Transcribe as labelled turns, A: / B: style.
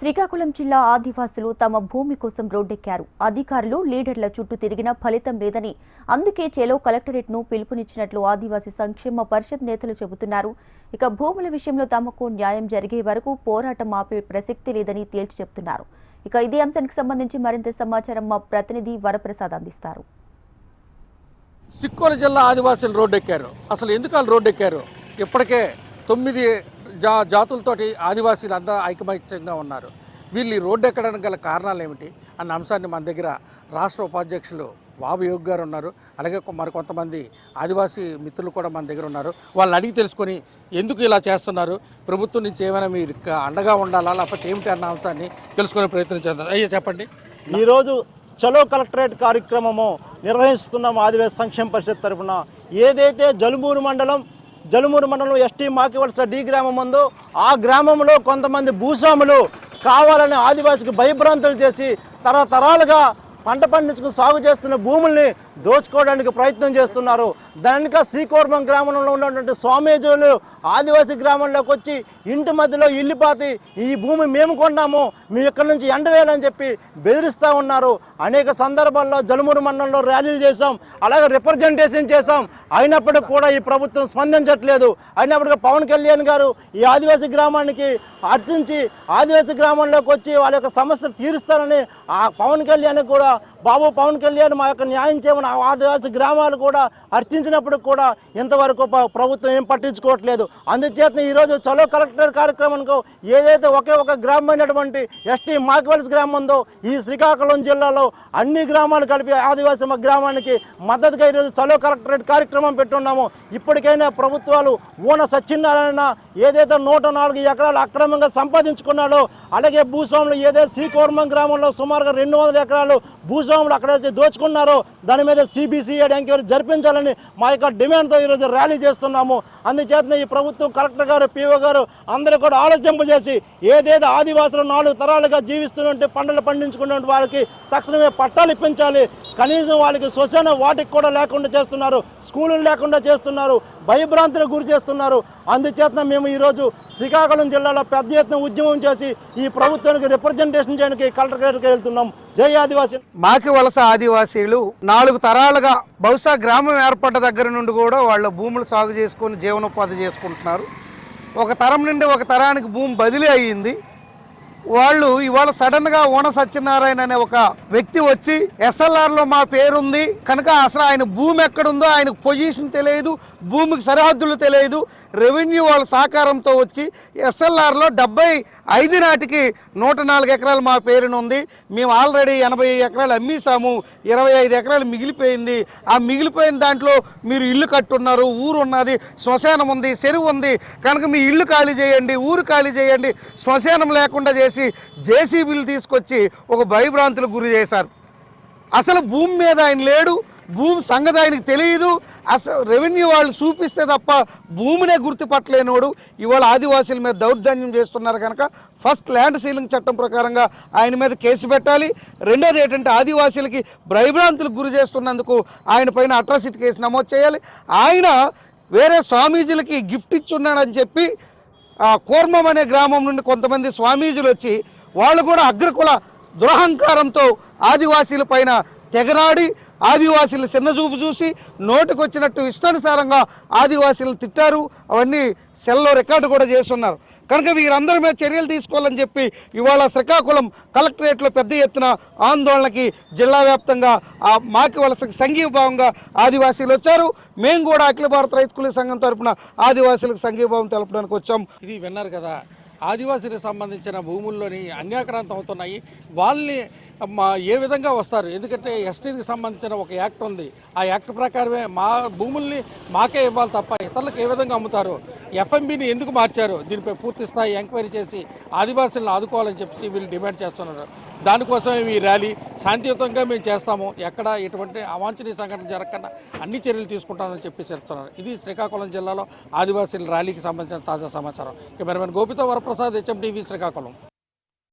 A: శ్రీకాకుళం జిల్లా ఆదివాసులు తమ భూమి కోసం రోడ్డెక్కారు. అధికారులు లీడర్ల చుట్టూ తిరిగినా ఫలితం లేదని అందుకే చేలో కలెక్టరేట్ను పిలుపునిచ్చినట్లు ఆదివాసీ సంక్షేమ పరిషత్ నేతలు చెబుతున్నారు. ఇక భూముల విషయంలో తమకు న్యాయం జరిగే వరకు పోరాటం ఆపే ప్రసక్తి లేదని తేల్చి చెబుతున్నారు. ఇక ఇదే అంశానికి సంబంధించి మరింత సమాచారం మా ప్రతినిధి వరప్రసాద్ అందిస్తారు.
B: సిక్కోలు జిల్లా ఆదివాసులు రోడ్డెక్కారు. అసలు ఎందుకు వాళ్ళు ఇప్పటికే తొమ్మిది జా జాతులతోటి ఆదివాసీలు అంతా ఐకమత్యంగా ఉన్నారు. వీళ్ళు ఈ రోడ్డు ఎక్కడానికి గల కారణాలు ఏమిటి? అన్న అంశాన్ని మన దగ్గర రాష్ట్ర ఉపాధ్యక్షులు బాబు యోగ్ గారు ఉన్నారు. అలాగే మరికొంతమంది ఆదివాసీ మిత్రులు కూడా మన దగ్గర ఉన్నారు. వాళ్ళని అడిగి తెలుసుకొని ఎందుకు ఇలా చేస్తున్నారు? ప్రభుత్వం నుంచి ఏమైనా మీరు అండగా ఉండాలా? లేకపోతే ఏమిటి అన్న అంశాన్ని తెలుసుకునే ప్రయత్నం చేద్దాం. అయ్యా చెప్పండి.
C: ఈరోజు చలో కలెక్టరేట్ కార్యక్రమము నిర్వహిస్తున్నాం ఆదివాసీ సంక్షేమ పరిషత్ తరపున ఏదైతే జలుమూరు మండలం జలుమూరు మండలం ఎస్టీ మాకివలస డి గ్రామం ఉందో ఆ గ్రామంలో కొంతమంది భూస్వాములు కావాలని ఆదివాసికి భయభ్రాంతులు చేసి తరతరాలుగా పంట పండించుకుని సాగు చేస్తున్న భూముల్ని దోచుకోవడానికి ప్రయత్నం చేస్తున్నారు. దానిక శ్రీకోర్మం గ్రామంలో ఉన్నటువంటి స్వామీజీలు ఆదివాసీ గ్రామంలోకి వచ్చి ఇంటి మధ్యలో ఇల్లు పాతి ఈ భూమి మేము కొన్నాము మీ ఇక్కడి నుంచి ఎండవేయాలని చెప్పి బెదిరిస్తూ ఉన్నారు. అనేక సందర్భాల్లో జలుమూరు మండలంలో ర్యాలీలు చేశాం. అలాగే రిప్రజెంటేషన్ చేశాం. అయినప్పటికీ కూడా ఈ ప్రభుత్వం స్పందించట్లేదు. అయినప్పటికీ పవన్ కళ్యాణ్ గారు ఈ ఆదివాసీ గ్రామానికి అర్చించి ఆదివాసీ గ్రామంలోకి వచ్చి వాళ్ళ యొక్క సమస్యలు తీరుస్తారని ఆ పవన్ కళ్యాణ్ కూడా బాబు పవన్ కళ్యాణ్ మా యొక్క న్యాయం చేయమని ఆ గ్రామాలు కూడా అర్చించినప్పుడు కూడా ఇంతవరకు ప్రభుత్వం ఏం పట్టించుకోవట్లేదు. అందుచేత ఈరోజు చలో కలెక్టర్ కార్యక్రమానికి ఏదైతే ఒకే ఒక గ్రామం అయినటువంటి ఎస్టీ మాకవల్స్ గ్రామం ఉందో ఈ శ్రీకాకుళం జిల్లాలో అన్ని గ్రామాలు కలిపి ఆదివాసీ గ్రామానికి మద్దతుగా ఈరోజు చలో కలెక్టరేట్ కార్యక్రమం పెట్టున్నాము. ఇప్పటికైనా ప్రభుత్వాలు ఊన సత్యనారాయణ ఏదైతే నూట నాలుగు ఎకరాలు అక్రమంగా సంపాదించుకున్నాడో అలాగే భూస్వాములు ఏదైతే శ్రీకోర్మం గ్రామంలో సుమారుగా రెండు వందల ఎకరాలు భూస్వాములు అక్కడైతే దోచుకున్నారో దాని మీద సిబిసిఐడి ఎంక్వైరీ జరిపించాలని మా యొక్క డిమాండ్తో ఈరోజు ర్యాలీ చేస్తున్నాము. అందుచేతనే ఈ ప్రభుత్వం కలెక్టర్ గారు పీఓ గారు అందరూ కూడా ఆలోచింపజేసి ఏదేదో ఆదివాసులు నాలుగు తరాలుగా జీవిస్తున్నట్టు పంటలు పండించుకున్న వారికి తక్షణమే పట్టాలు ఇప్పించాలి. కనీసం వాళ్ళకి శ్వసన వాటికి కూడా లేకుండా చేస్తున్నారు స్కూళ్ళు లేకుండా చేస్తున్నారు భయభ్రాంతులకు గురి చేస్తున్నారు. అందుచేత మేము ఈరోజు శ్రీకాకుళం జిల్లాలో పెద్ద ఎత్తున ఉద్యమం చేసి ఈ ప్రభుత్వానికి రిప్రజెంటేషన్ చేయడానికి కలెక్టరేట్కి వెళ్తున్నాం. జై ఆదివాసీ.
D: మాకి వలస ఆదివాసీలు నాలుగు తరాలుగా బహుశా గ్రామం ఏర్పడ్డ దగ్గర నుండి కూడా వాళ్ళ భూములు సాగు చేసుకొని జీవనోపాధి చేసుకుంటున్నారు. ఒక తరం నుండి ఒక తరానికి భూమి బదిలీ అయ్యింది. వాళ్ళు ఇవాళ సడన్గా ఓన సత్యనారాయణ అనే ఒక వ్యక్తి వచ్చి ఎస్ఎల్ఆర్లో మా పేరుంది. కనుక అసలు ఆయన భూమి ఎక్కడుందో ఆయనకు పొజిషన్ తెలియదు భూమికి సరిహద్దులు తెలియదు. రెవెన్యూ వాళ్ళ సహకారంతో వచ్చి ఎస్ఎల్ఆర్లో డెబ్బై ఐదు నాటికి నూట నాలుగు ఎకరాలు మా పేరున ఉంది. మేము ఆల్రెడీ ఎనభై ఎకరాలు అమ్మేసాము ఇరవై ఐదు ఎకరాలు మిగిలిపోయింది. ఆ మిగిలిపోయిన దాంట్లో మీరు ఇల్లు కట్టున్నారు ఊరు ఉన్నది శ్మశానం ఉంది చెరువు ఉంది. కనుక మీ ఇల్లు ఖాళీ చేయండి ఊరు ఖాళీ చేయండి. శ్మశానం లేకుండా చేసి జేసీబీలు తీసుకొచ్చి ఒక భయభ్రాంతులకు గురి చేశారు. అసలు భూమి మీద ఆయన లేడు భూమి సంగతి ఆయనకు తెలియదు అసలు రెవెన్యూ వాళ్ళు చూపిస్తే తప్ప భూమినే గుర్తుపట్టలేనోడు ఇవాళ ఆదివాసీల మీద దౌర్జన్యం చేస్తున్నారు కనుక ఫస్ట్ ల్యాండ్ సీలింగ్ చట్టం ప్రకారంగా ఆయన మీద కేసు పెట్టాలి. రెండోది ఏంటంటే ఆదివాసీలకి భయభ్రాంతులకు గురి చేస్తున్నందుకు ఆయన పైన అట్రాసిటీ కేసు నమోదు చేయాలి. ఆయన వేరే స్వామీజీలకి గిఫ్ట్ ఇచ్చున్నాడని చెప్పి కూర్మం అనే గ్రామం నుండి కొంతమంది స్వామీజీలు వచ్చి వాళ్ళు కూడా అగ్రకుల దురహంకారంతో ఆదివాసీల పైన తెగరాడి ఆదివాసీలు చిన్నచూపు చూసి నోటికొచ్చినట్టు ఇష్టానుసారంగా ఆదివాసీలను తిట్టారు. అవన్నీ సెల్లో రికార్డు కూడా చేస్తున్నారు. కనుక వీరందరి మీద చర్యలు తీసుకోవాలని చెప్పి ఇవాళ శ్రీకాకుళం కలెక్టరేట్లో పెద్ద ఎత్తున ఆందోళనకి జిల్లా వ్యాప్తంగా ఆ మాకి వలసకి సంఘీభావంగా ఆదివాసీలు వచ్చారు. మేము కూడా అఖిల భారత రైతు కూలీ సంఘం తరపున ఆదివాసీలకు సంఘీభావం తెలపడానికి వచ్చాం.
B: ఇది విన్నారు కదా. ఆదివాసీలకు సంబంధించిన భూముల్లోని అన్యాక్రాంతం అవుతున్నాయి. వాళ్ళని మా ఏ విధంగా వస్తారు? ఎందుకంటే ఎస్టీకి సంబంధించిన ఒక యాక్ట్ ఉంది. ఆ యాక్ట్ ప్రకారమే మా భూముల్ని మాకే ఇవ్వాలి తప్ప ఇతరులకు ఏ విధంగా అమ్ముతారు? ఎఫ్ఎంబిని ఎందుకు మార్చారు? దీనిపై పూర్తి స్థాయి ఎంక్వైరీ చేసి ఆదివాసీలను ఆదుకోవాలని చెప్పి వీళ్ళు డిమాండ్ చేస్తున్నారు. దానికోసమే ఈ ర్యాలీ. శాంతియుతంగా మేము చేస్తాము. ఎక్కడ ఎటువంటి అవాంఛనీయ సంఘటన జరగకుండా అన్ని చర్యలు తీసుకుంటామని చెప్పి చెప్తున్నారు. ఇది శ్రీకాకుళం జిల్లాలో ఆదివాసీల ర్యాలీకి సంబంధించిన తాజా సమాచారం. కెమెరామెన్ గోపితో వరప్రసాద్ హెచ్ఎం టీవీ శ్రీకాకుళం